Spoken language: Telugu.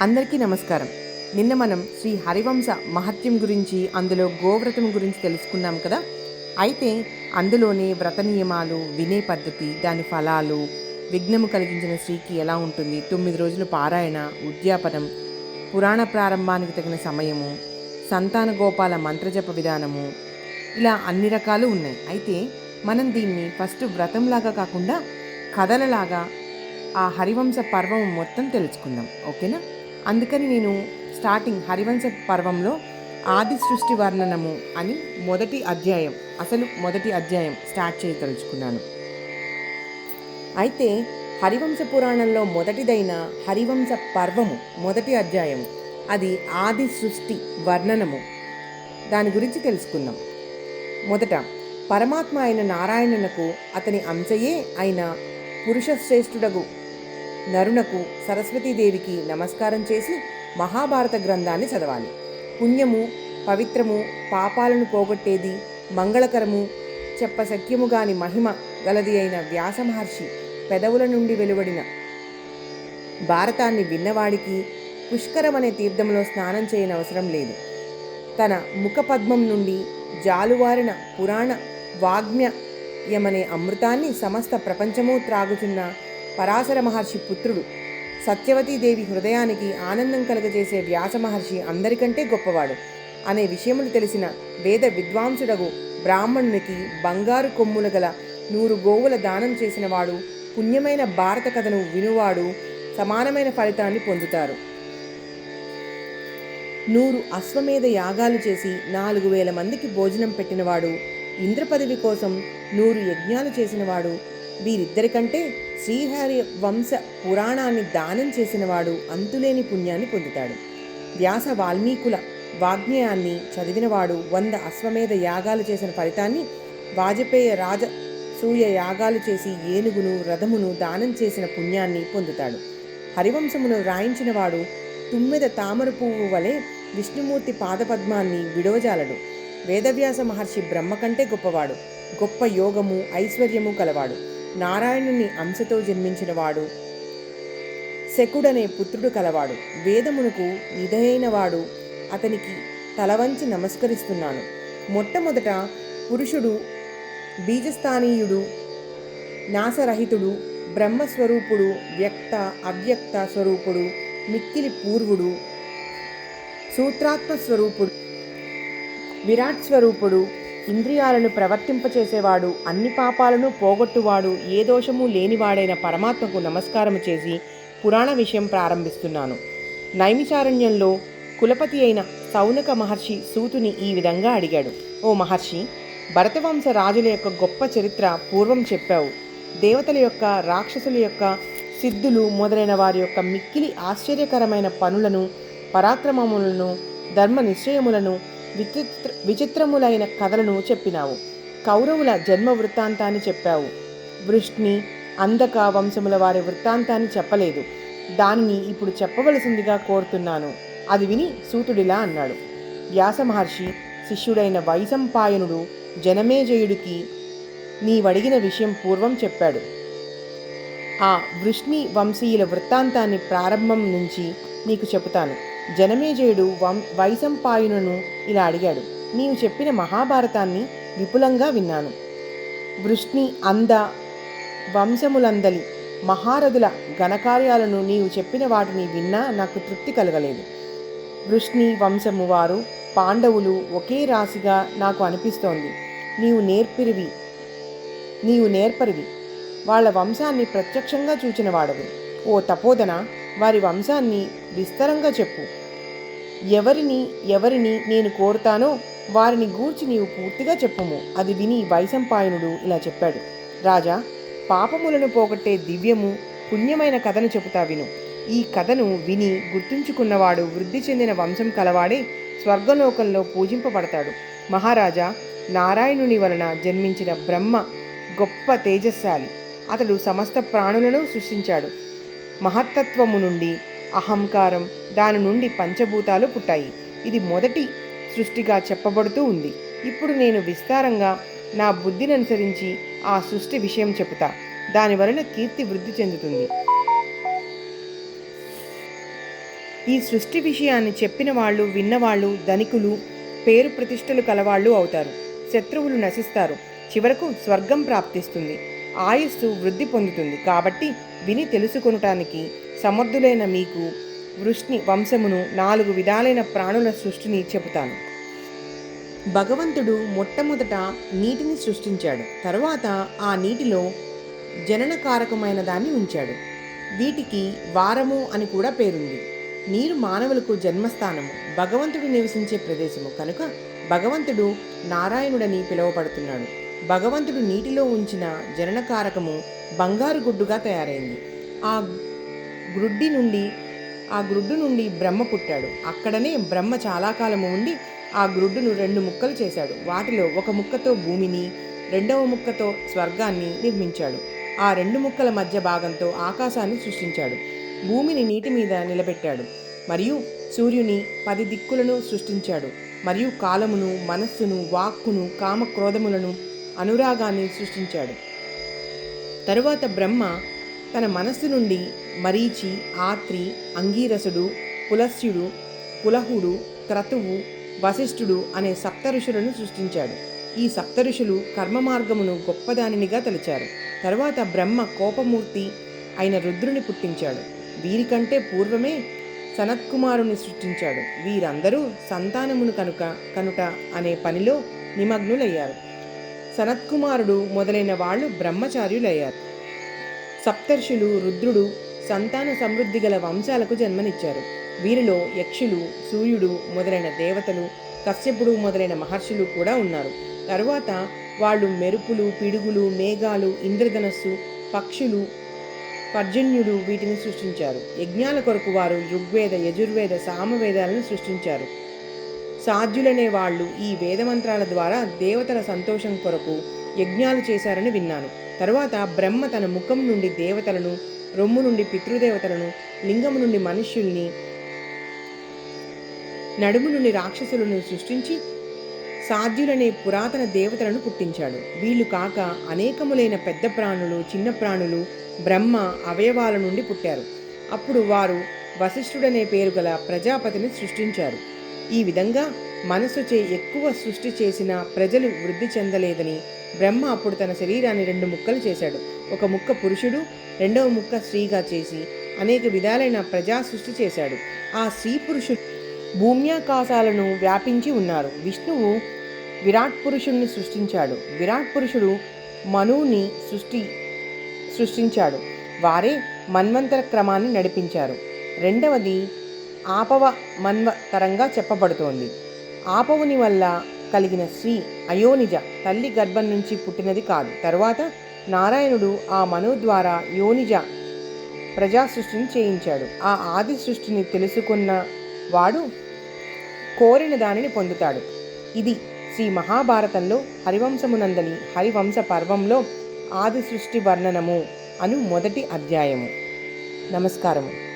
అందరికీ నమస్కారం. నిన్న మనం శ్రీ హరివంశ మహత్యం గురించి అందులో గోవ్రతం గురించి తెలుసుకున్నాం కదా? అయితే అందులోనే వ్రత నియమాలు వినే పద్ధతి దాని ఫలాలు విఘ్నము కలిగించిన స్త్రీకి ఎలా ఉంటుంది తొమ్మిది రోజులు పారాయణ ఉద్యాపనం పురాణ ప్రారంభానికి తగిన సమయము సంతాన గోపాల మంత్రజప విధానము ఇలా అన్ని రకాలు ఉన్నాయి. అయితే మనం దీన్ని ఫస్ట్ వ్రతంలాగా కాకుండా కథలలాగా ఆ హరివంశ పర్వం మొత్తం తెలుసుకుందాం. ఓకేనా? అందుకని నేను స్టార్టింగ్ హరివంశ పర్వంలో ఆది సృష్టి వర్ణనము అని మొదటి అధ్యాయం అసలు మొదటి అధ్యాయం స్టార్ట్ చేయదలుచుకున్నాను. అయితే హరివంశ పురాణంలో మొదటిదైన హరివంశ పర్వము మొదటి అధ్యాయం అది ఆది సృష్టి వర్ణనము. దాని గురించి తెలుసుకుందాం. మొదట పరమాత్మ అయిన నారాయణునకు అతని అంశయే అయిన పురుషశ్రేష్ఠుడగు నరునకు సరస్వతీదేవికి నమస్కారం చేసి మహాభారత గ్రంథాన్ని చదవాలి. పుణ్యము పవిత్రము పాపాలను పోగొట్టేది మంగళకరము చెప్పశక్యము గాని మహిమ గలది అయిన వ్యాస మహర్షి పెదవుల నుండి వెలువడిన భారతాన్ని విన్నవాడికి పుష్కరమనే తీర్థంలో స్నానం చేయనవసరం లేదు. తన ముఖపద్మం నుండి జాలువారిన పురాణ వాగ్మ్యమనే అమృతాన్ని సమస్త ప్రపంచము త్రాగుచున్న పరాశర మహర్షి పుత్రుడు. సత్యవతీదేవి హృదయానికి ఆనందం కలగజేసే వ్యాస మహర్షి అందరికంటే గొప్పవాడు. అనే విషయములు తెలిసిన వేద విద్వాంసుడగు బ్రాహ్మణునికి బంగారు కొమ్ములు గల నూరు గోవుల దానం చేసినవాడు పుణ్యమైన భారత కథను వినువాడు సమానమైన ఫలితాన్ని పొందుతారు. నూరు అశ్వమేధ యాగాలు చేసి నాలుగు వేల మందికి భోజనం పెట్టినవాడు ఇంద్రపదవి కోసం నూరు యజ్ఞాలు చేసినవాడు వీరిద్దరికంటే శ్రీహరి వంశ పురాణాన్ని దానం చేసినవాడు అంతులేని పుణ్యాన్ని పొందుతాడు. వ్యాస వాల్మీకుల వాగ్నేయాన్ని చదివినవాడు వంద అశ్వమేధ యాగాలు చేసిన ఫలితాన్ని వాజపేయ రాజ సూయ యాగాలు చేసి ఏనుగును రథమును దానం చేసిన పుణ్యాన్ని పొందుతాడు. హరివంశమును రాయించినవాడు తుమ్మెద తామర పువ్వు వలె విష్ణుమూర్తి పాదపద్మాన్ని విడవజాలడు. వేదవ్యాస మహర్షి బ్రహ్మ కంటే గొప్పవాడు. గొప్ప యోగము ఐశ్వర్యము కలవాడు. నారాయణుని అంశతో జన్మించినవాడు. శకుడనే పుత్రుడు కలవాడు. వేదమునకు నిధయైనవాడు. అతనికి తలవంచి నమస్కరిస్తున్నాను. మొట్టమొదట పురుషుడు బీజస్థానీయుడు నాసరహితుడు బ్రహ్మస్వరూపుడు వ్యక్త అవ్యక్త స్వరూపుడు మిక్కిలి పూర్వుడు సూత్రాత్మ స్వరూపుడు విరాట్ స్వరూపుడు ఇంద్రియాలను ప్రవర్తింపచేసేవాడు అన్ని పాపాలను పోగొట్టువాడు ఏ దోషము లేనివాడైన పరమాత్మకు నమస్కారం చేసి పురాణ విషయం ప్రారంభిస్తున్నాను. నైమిచారణ్యంలో కులపతి అయిన సౌనక మహర్షి సూతుని ఈ విధంగా అడిగాడు. ఓ మహర్షి భరతవంశ రాజుల యొక్క గొప్ప చరిత్ర పూర్వం చెప్పావు. దేవతల యొక్క రాక్షసుల యొక్క సిద్ధులు మొదలైన వారి యొక్క మిక్కిలి ఆశ్చర్యకరమైన పనులను పరాక్రమములను ధర్మ నిశ్చయములను విచిత్ర విచిత్రములైన కథలను చెప్పినావు. కౌరవుల జన్మ వృత్తాంతాన్ని చెప్పావు. వృష్ణి అందక వంశముల వారి వృత్తాంతాన్ని చెప్పలేదు. దానిని ఇప్పుడు చెప్పవలసిందిగా కోరుతున్నాను. అది విని సూతుడిలా అన్నాడు. వ్యాస మహర్షి శిష్యుడైన వైసంపాయనుడు జనమేజయుడికి నీవడిగిన విషయం పూర్వం చెప్పాడు. ఆ వృష్ణి వంశీయుల వృత్తాంతాన్ని ప్రారంభం నుంచి నీకు చెబుతాను. జనమేజయుడు వం వైశంపాయునను ఇలా అడిగాడు. నీవు చెప్పిన మహాభారతాన్ని విపులంగా విన్నాను. వృష్ణి అంద వంశములందలి మహారథుల ఘనకార్యాలను నీవు చెప్పిన వాటిని విన్నా నాకు తృప్తి కలగలేదు. వృష్ణి వంశము వారు పాండవులు ఒకే రాశిగా నాకు అనిపిస్తోంది. నీవు నేర్పిరివి నీవు నేర్పరివి. వాళ్ళ వంశాన్ని ప్రత్యక్షంగా చూచిన వాడవు. ఓ తపోదన వారి వంశాన్ని విస్తరంగా చెప్పు. ఎవరిని ఎవరిని నేను కోరుతానో వారిని గూర్చి నీవు పూర్తిగా చెప్పుము. అది విని వైశంపాయనుడు ఇలా చెప్పాడు. రాజా పాపములను పోగొట్టే దివ్యము పుణ్యమైన కథను చెబుతా విను. ఈ కథను విని గుర్తుంచుకున్నవాడు వృద్ధి చెందిన వంశం కలవాడే స్వర్గలోకంలో పూజింపబడతాడు. మహారాజా నారాయణుని వలన జన్మించిన బ్రహ్మ గొప్ప తేజస్శాలి. అతడు సమస్త ప్రాణులను సృష్టించాడు. మహత్తత్వము నుండి అహంకారం దాని నుండి పంచభూతాలు పుట్టాయి. ఇది మొదటి సృష్టిగా చెప్పబడుతూ ఉంది. ఇప్పుడు నేను విస్తారంగా నా బుద్ధిని అనుసరించి ఆ సృష్టి విషయం చెబుతా దాని వలన కీర్తి వృద్ధి చెందుతుంది. ఈ సృష్టి విషయాన్ని చెప్పిన వాళ్ళు విన్నవాళ్ళు ధనికులు పేరు ప్రతిష్టలు కలవాళ్ళు అవుతారు. శత్రువులు నశిస్తారు. చివరకు స్వర్గం ప్రాప్తిస్తుంది. ఆయుస్సు వృద్ధి పొందుతుంది. కాబట్టి విని తెలుసుకొనటానికి సమర్థులైన మీకు వృష్ణి వంశమును నాలుగు విధాలైన ప్రాణుల సృష్టిని చెబుతాను. భగవంతుడు మొట్టమొదట నీటిని సృష్టించాడు. తర్వాత ఆ నీటిలో జననకారకమైన దాన్ని ఉంచాడు. వీటికి వారము అని కూడా పేరుంది. నీరు మానవులకు జన్మస్థానము. భగవంతుడు నివసించే ప్రదేశము. కనుక భగవంతుడు నారాయణుడని పిలువబడుతున్నాడు. భగవంతుడు నీటిలో ఉంచిన జననకారకము బంగారు గుడ్డుగా తయారైంది. ఆ గ్రుడ్డి నుండి ఆ గ్రుడ్డు నుండి బ్రహ్మ పుట్టాడు. అక్కడనే బ్రహ్మ చాలా కాలము ఉండి ఆ గ్రుడ్డును రెండు ముక్కలు చేశాడు. వాటిలో ఒక ముక్కతో భూమిని రెండవ ముక్కతో స్వర్గాన్ని నిర్మించాడు. ఆ రెండు ముక్కల మధ్య భాగంతో ఆకాశాన్ని సృష్టించాడు. భూమిని నీటి మీద నిలబెట్టాడు. మరియు సూర్యుని పది దిక్కులను సృష్టించాడు. మరియు కాలమును మనస్సును వాక్కును కామక్రోధములను అనురాగాన్ని సృష్టించాడు. తరువాత బ్రహ్మ తన మనస్సు నుండి మరీచి ఆత్రి అంగీరసుడు పులస్యుడు పులహుడు క్రతువు వశిష్ఠుడు అనే సప్తఋషులను సృష్టించాడు. ఈ సప్తఋషులు కర్మ మార్గమును గొప్పదానినిగా తలిచారు. తర్వాత బ్రహ్మ కోపమూర్తి అయిన రుద్రుని పుట్టించాడు. వీరికంటే పూర్వమే సనత్కుమారుని సృష్టించాడు. వీరందరూ సంతానమును కనుక కనుట అనే పనిలో నిమగ్నులయ్యారు. సనత్కుమారుడు మొదలైన వాళ్ళు బ్రహ్మచార్యులయ్యారు. సప్తర్షులు రుద్రుడు సంతాన సమృద్ధి గల వంశాలకు జన్మనిచ్చారు. వీరిలో యక్షులు సూర్యుడు మొదలైన దేవతలు కశ్యపుడు మొదలైన మహర్షులు కూడా ఉన్నారు. తరువాత వాళ్ళు మెరుపులు పిడుగులు మేఘాలు ఇంద్రధనస్సు పక్షులు పర్జన్యుడు వీటిని సృష్టించారు. యజ్ఞాల కొరకు వారు ఋగ్వేద యజుర్వేద సామవేదాలను సృష్టించారు. సాధ్యులనే వాళ్ళు ఈ వేదమంత్రాల ద్వారా దేవతల సంతోషం కొరకు యజ్ఞాలు చేశారని విన్నాను. తరువాత బ్రహ్మ తన ముఖం నుండి దేవతలను రొమ్ము నుండి పితృదేవతలను లింగము నుండి మనుష్యుల్ని నడుము నుండి రాక్షసులను సృష్టించి సాధ్యులనే పురాతన దేవతలను పుట్టించాడు. వీళ్ళు కాక అనేకములైన పెద్ద ప్రాణులు చిన్న ప్రాణులు బ్రహ్మ అవయవాల నుండి పుట్టారు. అప్పుడు వారు వశిష్ఠుడనే పేరు గల ప్రజాపతిని సృష్టించారు. ఈ విధంగా మనసుచే ఎక్కువ సృష్టి చేసిన ప్రజలు వృద్ధి చెందలేదని బ్రహ్మ అప్పుడు తన శరీరాన్ని రెండు ముక్కలు చేశాడు. ఒక ముక్క పురుషుడు రెండవ ముక్క స్త్రీగా చేసి అనేక విధాలైన ప్రజా సృష్టి చేశాడు. ఆ స్త్రీ పురుషుడు భూమ్యాకాశాలను వ్యాపించి ఉన్నారు. విష్ణువు విరాట్ పురుషుణ్ణి సృష్టించాడు. విరాట్ పురుషుడు మనువుని సృష్టి సృష్టించాడు. వారే మన్వంతర క్రమాన్ని నడిపించారు. రెండవది ఆపవ మన్వతరంగా చెప్పబడుతోంది. ఆపవుని వల్ల కలిగిన స్త్రీ అయోనిజ తల్లి గర్భం నుంచి పుట్టినది కాదు. తరువాత నారాయణుడు ఆ మను ద్వారా యోనిజ ప్రజా సృష్టిని చేయించాడు. ఆ ఆది సృష్టిని తెలుసుకున్న వాడు కోరిన దానిని పొందుతాడు. ఇది శ్రీ మహాభారతంలో హరివంశమునందని హరివంశ పర్వంలో ఆది సృష్టి వర్ణనము అను మొదటి అధ్యాయము. నమస్కారము.